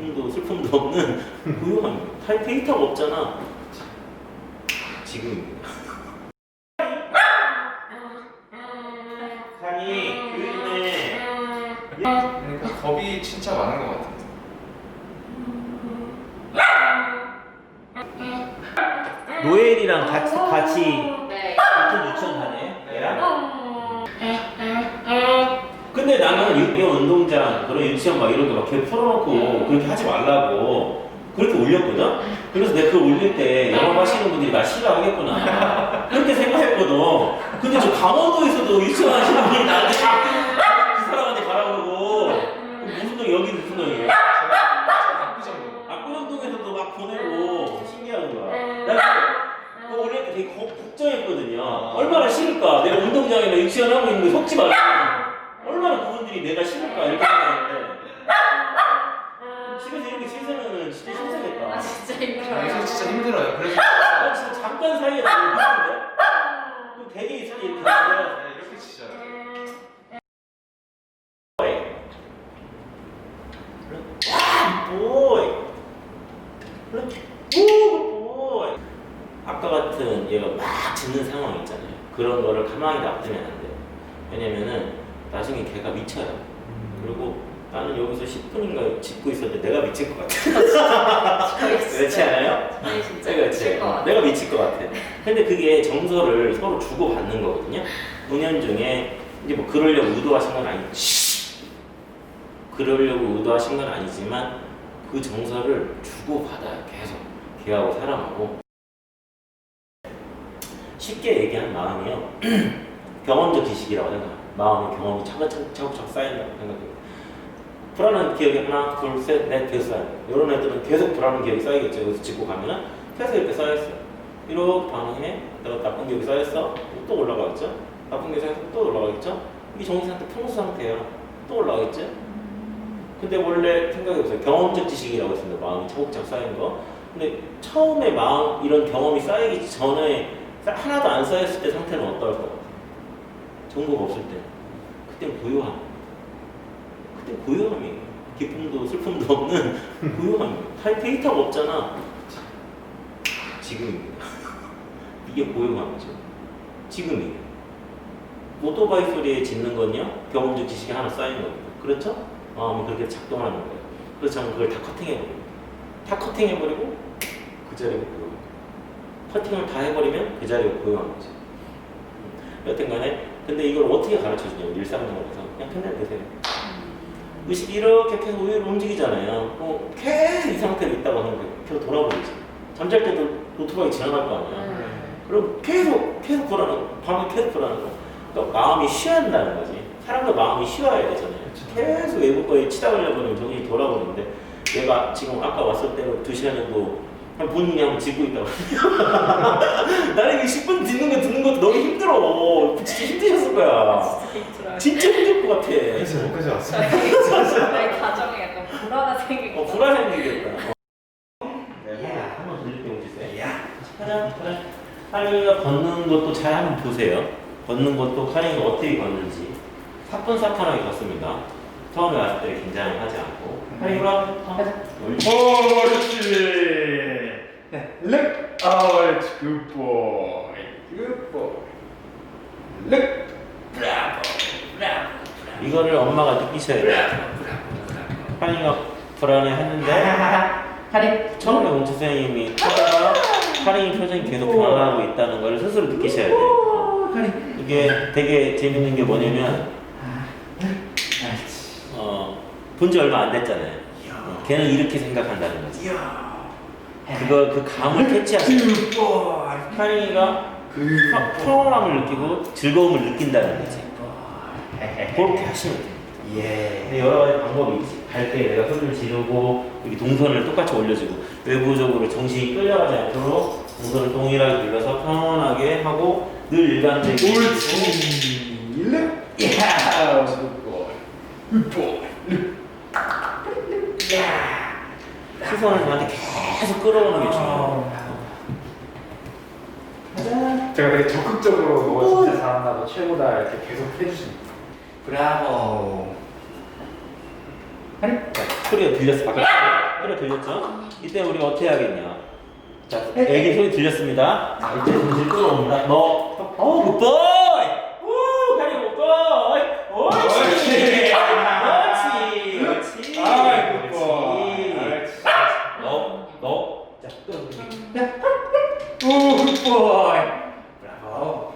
기쁨도 슬픔도 없는 고요함. 다 데이터가 없잖아. 지금입니다. 산이 교육네. 그러니까 겁이 진짜 많은 것 같아요. 노엘이랑 같이 같이 근데 나는 육교 운동장 그런 유치원 막 이런 거막 이렇게 풀어놓고 그렇게 하지 말라고 그렇게 올렸거든? 그래서 내가 그걸 올릴 때 영업하시는 분들이 나 싫어하겠구나. 그렇게 생각했거든. 근데 저 강원도에서도 유치원 하시는 분이 나한테 그 사람한테 가라 그러고. 무슨 동 여기 무슨 동이에요? 압구정동. 압구정동에서도 막 보내고 신기한 거야. 나 그거 올릴 때 되게 걱- 걱정했거든요. 얼마나 싫을까? 내가 운동장이나 유치원 하고 있는데 속지 말라 내가 싫을까? 이렇게 생각했는데. 집에서 이렇게 씻으면 진짜 아 힘들겠다. 진짜 아, 이거 힘들어요. 진짜 힘들어요. 그래서 나 진짜 잠깐 사이에 너무 힘든데? 그럼 되게 이렇게 내가 네, 이렇게 치잖아요. 보이. 오 보이. 아까 같은 얘가 막 짖는 상황 있잖아요. 그런 거를 가만히 놔두면 안 돼요 왜냐면은 나중에 걔가 미쳐요 그리고 나는 여기서 10분인가 짖고 있었는데 내가 미칠 것 같아 그렇지 않아요? 저희 진짜 그렇지. 미칠 것 같아요. 내가 미칠 것 같아. 근데 그게 정서를 서로 주고 받는 거거든요. 은연 중에 이제 뭐 그러려고 의도하신 건 아니지. 그러려고 의도하신 건 아니지만 그 정서를 주고 받아요. 계속 걔하고 사람하고 쉽게 얘기한 마음이요. 경험적 지식이라고 생각. 마음의 경험이 차근차근 차곡차곡 쌓인다고 생각해요. 불안한 기억이 하나, 둘, 셋, 넷 계속 쌓여. 이런 애들은 계속 불안한 기억이 쌓이겠죠. 여기서 짚고 가면은 계속 이렇게 쌓였어. 이렇게 반응해. 내가 나쁜 기억이 쌓였어. 또 올라가겠죠. 나쁜 기억이 쌓여서 또 올라가겠죠. 이게 정신 상태, 평소 상태예요. 또 올라가겠죠. 근데 원래 생각이 없어요. 경험적 지식이라고 했습니다. 마음이 차곡차곡 쌓인 거. 근데 처음에 마음 이런 경험이 쌓이기 전에 쌓- 하나도 안 쌓였을 때 상태는 어떨 것 같아요? 정보가 없을 때. 그땐 고요함. 그때 고요함이에요. 기쁨도 슬픔도 없는 고요함이에요. 다 데이터가 없잖아. 지금입니다. 이게 고요함이죠. 지금이에요. 오토바이 소리에 짖는 건요, 경험적 지식이 하나 쌓인 겁니다. 그렇죠? 마음이 그렇게 작동하는 거예요. 그래서 저는 그걸 다 커팅해버립니다. 다 커팅해버리고 그 자리가 거예요. 커팅을 다 해버리면 그 자리가 고요한 거죠. 음. 여튼 간에, 근데 이걸 어떻게 가르쳐 주냐면, 일상생활에서. 그냥 편하게 드세요. 의식이 이렇게 계속 의외로 움직이잖아요. 어, 계속 이 상태로 있다고 하는 거예요. 계속 돌아버리지. 잠잘 때도 오토바이 지나갈 거 아니야. 음. 그럼 계속, 계속 불안하고, 밤에 계속 불안하고. 그러니까 마음이 쉬어야 한다는 거지. 사람도 마음이 쉬어야 되잖아요. 계속 외부 거에 치다가려 버리면 정신이 돌아버리는데, 얘가 지금 아까 왔을 때로 두 시간 정도 한 본인이 한번 짚고 있다고. 나는 이거 10분 듣는 거 듣는 것도 너무 힘들어. 진짜 힘드셨을 거야. 진짜 힘들어요. 진짜 힘들 것 같아. 그래서 여기까지 왔어요. 저희 가정에 약간 불화가 생긴 어, 것 불안 생기겠다. 네. 야, 한번 돌릴 때 오주세요. 야, 가자, 가자. 카링이가 걷는 것도 잘 한번 보세요. 걷는 것도 카링이가 어떻게 걷는지 사뿐사뿐하게 걷습니다. 처음에 왔을 때 긴장을 하지 않고. 카링이가 가자. 옳지. out, good boy. Good boy. Look. 브라보, 브라보. 이거를 엄마가 느끼셔야 돼요. 카링이가 불안해 했는데 카링. 처음에 옹치 선생님이 하다가 카링이 표정이 계속 변화하고 있다는 걸 스스로 느끼셔야 돼요. 이게 되게 재밌는 게 뭐냐면 어, 본 지 얼마 안 됐잖아요. 어, 걔는 이렇게 생각한다는 거지. 그거 그 감을 캐치하세요. 카링이가 평- 평온함을 느끼고 즐거움을 느낀다는 거지. 그렇게 하시면 돼요. 근데 여러 가지 방법이 있지. 갈 때 내가 소리를 지르고 여기 동선을 똑같이 올려주고 외부적으로 정신이 끌려가지 않도록 동선을 동일하게 눌러서 편안하게 하고 늘 일관되게 옳지. Boy. Good boy. 시선을 나한테 계속 끌어오는 게 중요해요. 가자. 제가 되게 적극적으로 너 진짜 잘한다, 너 최고다 이렇게 계속 해주십니다. 브라보. 소리가 들렸어. 아까 소리가 들렸죠? 이때 우리 어떻게 하겠냐? 자, 애기 소리 들렸습니다. 자, 이제 정신 끌어옵니다. 너, 어, 굿보이! 우, 가리 굿보이! 옳지! 그렇지! 그렇지! 아이, 굿보이. 그렇지. 너, 너. 자, 끌어올게. 오, 굿보이. 브라보.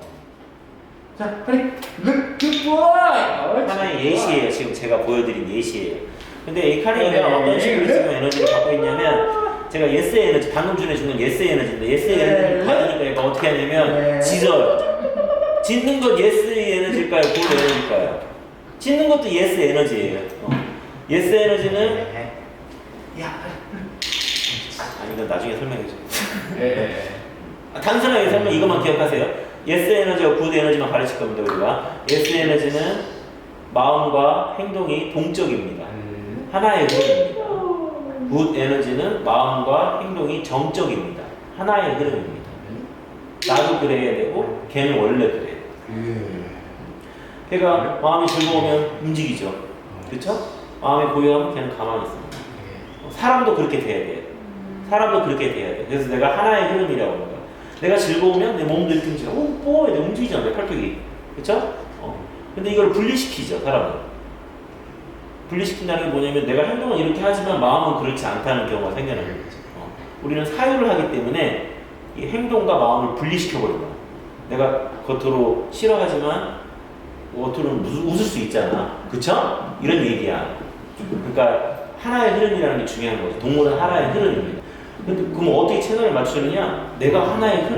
자, 빨리. 굿, 굿보이. 하나의 예시예요. 지금 제가 보여드린 예시예요. 근데 이 카리가 네, 어떤 식으로 네. 지금 에너지를 갖고 있냐면 제가 예스의 에너지, 방금 전에 주는 예스의 에너지인데 예스의 네. 에너지를 받으니까 얘가 어떻게 하냐면 네. 지져요. 짓는 것 예스의 에너지일까요? 그 에너지일까요? 짓는 것도 예스의 에너지예요. 어. 예스 에너지는 야, 아니 이건 나중에 설명해 줘. 예, 단순하게 설명 이것만 기억하세요. 예스 에너지와 굿 에너지만 가르칠 겁니다 우리가. 예스 에너지는 마음과 행동이 동적입니다. 음. 하나의 흐름입니다. 굿 에너지는 마음과 행동이 정적입니다. 하나의 흐름입니다. 나도 그래야 되고 걔는 원래 그래. 그. 걔가 마음이 즐거우면 움직이죠. 그렇죠? 마음이 고요하면 걔는 가만히 있습니다. 사람도 그렇게 돼야 돼. 사람도 그렇게 돼야 돼. 그래서 내가 하나의 흐름이라고 거야. 내가 즐거우면 내 몸도 이렇게 움직여. 오, 뭐, 내 움직이잖아, 내 팔뚝이. 그렇죠? 어. 근데 이걸 분리시키죠, 사람은. 분리시킨다는 게 뭐냐면 내가 행동은 이렇게 하지만 마음은 그렇지 않다는 경우가 생겨나는 거죠. 어. 우리는 사유를 하기 때문에 이 행동과 마음을 분리시켜 버린 거야. 내가 겉으로 싫어하지만 겉으로는 웃- 웃을 수 있잖아. 그쵸? 이런 얘기야. 그러니까 하나의 흐름이라는 게 중요한 거지. 동물은 하나의 흐름입니다. 근데 그럼 어떻게 채널을 맞추느냐? 내가 하나의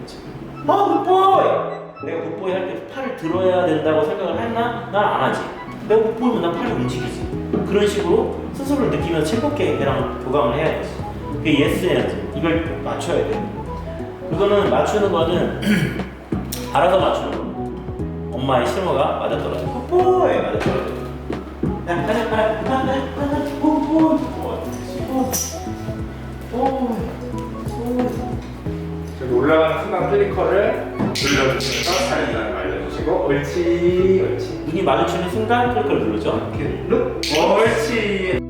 거지. 아, 굿보이! 내가 굿보이 할 때 팔을 들어야 된다고 생각을 했나? 난 안 하지. 내가 굿보이면 난 팔이 움직이지. 그런 식으로 스스로를 느끼면서 즐겁게 걔랑 교감을 해야 되지. 그게 예스 에너지. 이걸 맞춰야 돼. 그거는 맞추는 거는 알아서 맞추는 거. 엄마의 신호가 맞아떨어져. 굿보이! 맞아떨어져. 클리커를 눌러주시면서 차례를 알려주시고 옳지 옳지 눈이 마주치는 순간 클릭을 누르죠. 이렇게 룩 옳지